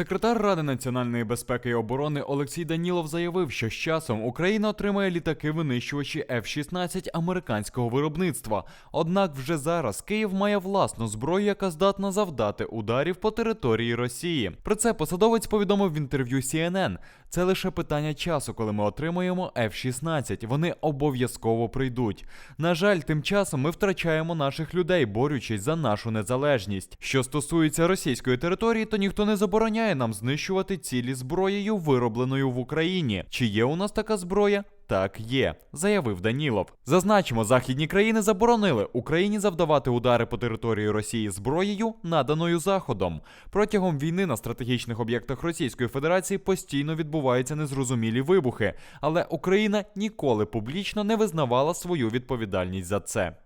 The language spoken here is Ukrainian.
Секретар Ради національної безпеки і оборони Олексій Данілов заявив, що з часом Україна отримає літаки-винищувачі F-16 американського виробництва. Однак вже зараз Київ має власну зброю, яка здатна завдати ударів по території Росії. Про це посадовець повідомив в інтерв'ю CNN. Це лише питання часу, коли ми отримаємо F-16. Вони обов'язково прийдуть. На жаль, тим часом ми втрачаємо наших людей, борючись за нашу незалежність. Що стосується російської території, то ніхто не забороняє нам знищувати цілі зброєю, виробленою в Україні. Чи є у нас така зброя? Так є, заявив Данілов. Зазначимо, західні країни заборонили Україні завдавати удари по території Росії зброєю, наданою Заходом. Протягом війни на стратегічних об'єктах Російської Федерації постійно відбуваються незрозумілі вибухи, але Україна ніколи публічно не визнавала свою відповідальність за це.